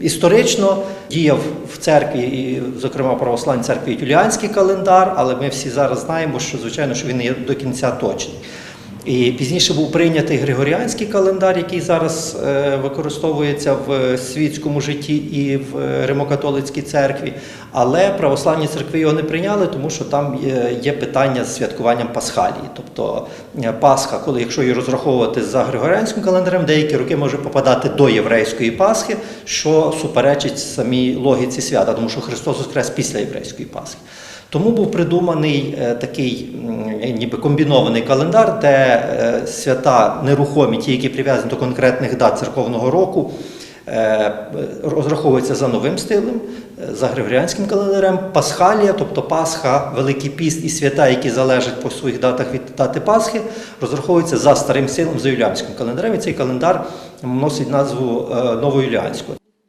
Історично діяв в церкві, і, зокрема, православній церкві юліанський календар, але ми всі зараз знаємо, що звичайно що він є до кінця точний. І пізніше був прийнятий Григоріанський календар, який зараз е, використовується в світському житті і в е, Римокатолицькій церкві. Але православні церкви його не прийняли, тому що там є, є питання з святкуванням Пасхалії. Тобто е, Пасха, коли якщо її розраховувати за Григоріанським календарем, деякі роки може попадати до єврейської Пасхи, що суперечить самій логіці свята, тому що Христос воскрес після єврейської Пасхи. Тому був придуманий е, такий ніби комбінований календар, де е, свята нерухомі, ті, які прив'язані до конкретних дат церковного року, е, розраховуються за новим стилем, е, за григоріанським календарем. Пасхалія, тобто Пасха, Великий Піст і свята, які залежать по своїх датах від дати Пасхи, розраховуються за старим стилем, за юліанським календарем. І цей календар носить назву новоюліанського.